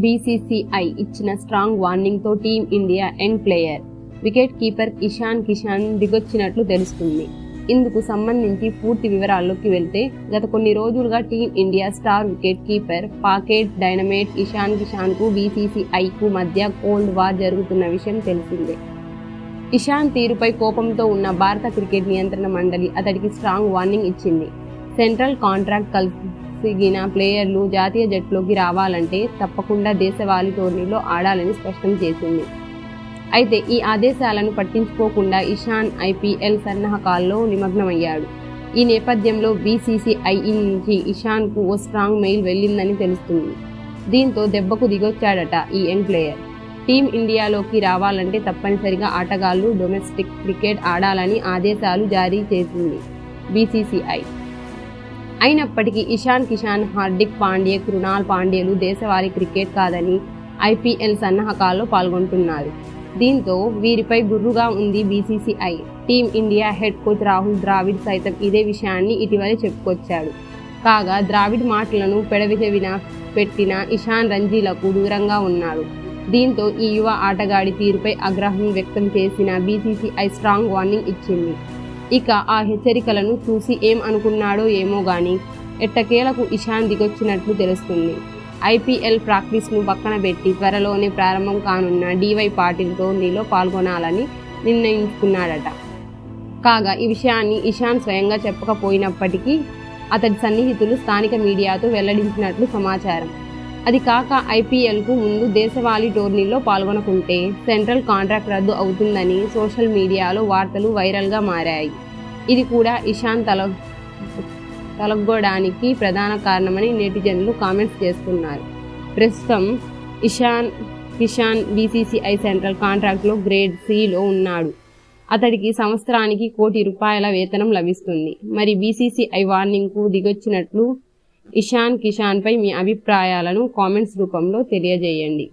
BCCI ఇచ్చిన strong వార్నింగ్తో team India end player. Wicket keeper Ishan Kishan దిగొచ్చినట్లు తెలుస్తుంది. ఇందుకు సంబంధించి పూర్తి వివరాల్లోకి వెళ్తే గత కొన్ని రోజులుగా team India star wicket keeper pocket dynamite Ishan కిషాన్కు బీసీసీఐకు మధ్య కోల్డ్ వార్ జరుగుతున్న విషయం తెలిసిందే. ఇషాన్ తీరుపై కోపంతో ఉన్న భారత క్రికెట్ నియంత్రణ మండలి అతడికి స్ట్రాంగ్ వార్నింగ్ ఇచ్చింది. సెంట్రల్ కాంట్రాక్ట్ సిగిన ప్లేయర్లు జాతీయ జట్టులోకి రావాలంటే తప్పకుండా దేశవాళీ టోర్నీలో ఆడాలని స్పష్టం చేసింది. అయితే ఈ ఆదేశాలను పట్టించుకోకుండా ఇషాన్ ఐపీఎల్ సన్నాహకాల్లో నిమగ్నమయ్యాడు. ఈ నేపథ్యంలో బీసీసీఐ నుంచి ఇషాన్కు ఓ స్ట్రాంగ్ మెయిల్ వెళ్ళిందని తెలుస్తుంది. దీంతో దెబ్బకు దిగొచ్చాడట ఈ యంగ్ ప్లేయర్. టీం ఇండియాలోకి రావాలంటే తప్పనిసరిగా ఆటగాళ్ళు డొమెస్టిక్ క్రికెట్ ఆడాలని ఆదేశాలు జారీ చేసింది బీసీసీఐ. అయినప్పటికీ ఇషాన్ కిషాన్ హార్దిక్ పాండ్యే కృణాల్ పాండ్యేలు దేశవాళీ క్రికెట్ కాదని ఐపీఎల్ సన్నాహకాల్లో పాల్గొంటున్నారు. దీంతో వీరిపై గుర్రుగా ఉంది BCCI. Team India head coach Rahul Dravid సైతం ఇదే విషయాన్ని ఇటీవలే చెప్పుకొచ్చాడు. కాగా ద్రావిడ్ మాటలను పెడవిన పెట్టిన ఇషాన్ రంజీలకు దూరంగా ఉన్నాడు దీంతో ఈ యువ ఆటగాడి తీరుపై ఆగ్రహం వ్యక్తం చేసిన బీసీసీఐ స్ట్రాంగ్ వార్నింగ్ ఇచ్చింది. ఇక ఆ హెచ్చరికలను చూసి ఏం అనుకున్నాడో ఏమో గాని ఎట్టకేలకు ఇషాన్ దిగొచ్చినట్లు తెలుస్తుంది. ఐపీఎల్ ప్రాక్టీస్ను పక్కన పెట్టి త్వరలోనే ప్రారంభం కానున్న డివై పాటిల్ టోర్నీలో పాల్గొనాలని నిర్ణయించుకున్నాడట. కాగా ఈ విషయాన్ని ఇషాన్ స్వయంగా చెప్పకపోయినప్పటికీ అతడి సన్నిహితులు స్థానిక మీడియాతో వెల్లడించినట్లు సమాచారం. అది కాక ఐపీఎల్కు ముందు దేశవాళీ టోర్నీలో పాల్గొనకుంటే సెంట్రల్ కాంట్రాక్ట్ రద్దు అవుతుందని సోషల్ మీడియాలో వార్తలు వైరల్గా మారాయి. ఇది కూడా ఇషాన్ తల తలగ్గడానికి ప్రధాన కారణమని నెటిజన్లు కామెంట్స్ చేస్తున్నారు. ప్రస్తుతం ఇషాన్ కిషాన్ బీసీసీఐ సెంట్రల్ కాంట్రాక్ట్లో గ్రేడ్ సిలో ఉన్నాడు. అతడికి సంవత్సరానికి కోటి రూపాయల వేతనం లభిస్తుంది. మరి బీసీసీఐ వార్నింగ్కు దిగొచ్చినట్లు ఇషాన్ కిషాన్పై మీ అభిప్రాయాలను కామెంట్స్ రూపంలో తెలియజేయండి.